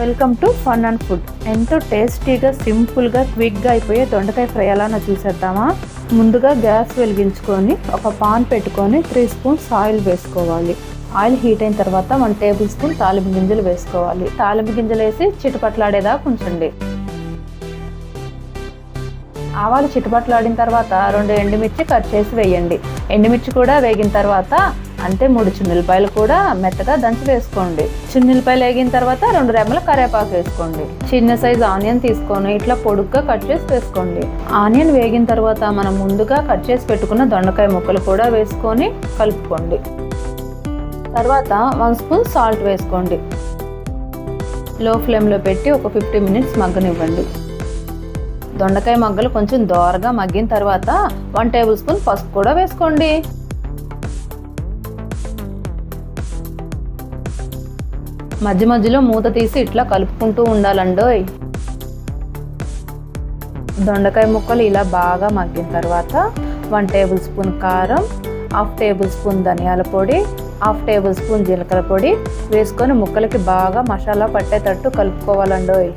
Welcome to fun and food. ఎంతో టేస్టీగా సింపుల్గా క్విక్గా అయిపోయే దొండకాయ ఫ్రై ఎలా చూసేద్దామా? ముందుగా గ్యాస్ వెలిగించుకొని ఒక పాన్ పెట్టుకొని త్రీ స్పూన్స్ ఆయిల్ వేసుకోవాలి. ఆయిల్ హీట్ అయిన తర్వాత వన్ టేబుల్ స్పూన్ తాలింపు గింజలు వేసుకోవాలి. తాలింపు గింజలు వేసి చిటపట్లాడేదాకా ఉంచండి. ఆవాలు చిటపట్లాడిన తర్వాత రెండు ఎండుమిర్చి కట్ చేసి వేయండి. ఎండుమిర్చి కూడా వేగిన తర్వాత అంటే మూడు చిన్నులపాయలు కూడా మెత్తగా దంచి వేసుకోండి. చిన్నులపాయలు వేగిన తర్వాత రెండు రెమ్మల కరివేపాకు వేసుకోండి. చిన్న సైజు ఆనియన్ తీసుకొని ఇట్లా పొడుగ్గా కట్ చేసి వేసుకోండి. ఆనియన్ వేగిన తర్వాత మనం ముందుగా కట్ చేసి పెట్టుకున్న దొండకాయ ముక్కలు కూడా వేసుకొని కలుపుకోండి. తర్వాత వన్ స్పూన్ సాల్ట్ వేసుకోండి. లో ఫ్లేమ్లో పెట్టి ఒక ఫిఫ్టీ మినిట్స్ మగ్గనివ్వండి. దొండకాయ మగ్గలు కొంచెం దోరగా మగ్గిన తర్వాత వన్ టేబుల్ స్పూన్ పసుపు కూడా వేసుకోండి. మధ్య మధ్యలో మూత తీసి ఇట్లా కలుపుకుంటూ ఉండాలండోయ్ దొండకాయ ముక్కలు ఇలా బాగా మగ్గిన తర్వాత వన్ టేబుల్ స్పూన్ కారం హాఫ్ టేబుల్ స్పూన్ ధనియాల పొడి హాఫ్ టేబుల్ స్పూన్ జీలకర్ర పొడి వేసుకొని ముక్కలకి బాగా మసాలా పట్టేటట్టు కలుపుకోవాలండోయ్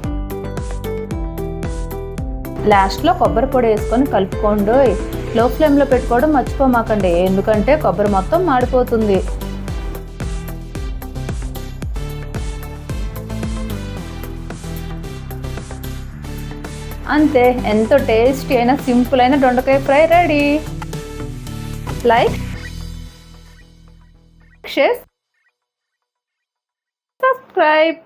లాస్ట్లో కొబ్బరి పొడి వేసుకొని కలుపుకోండి లో ఫ్లేమ్లో పెట్టుకోవడం మర్చిపోమాకండి ఎందుకంటే కొబ్బరి మొత్తం మాడిపోతుంది. అంతే ఎంతో టేస్టీ అయిన సింపుల్ అయిన దొండకాయ fry ready. Like share subscribe.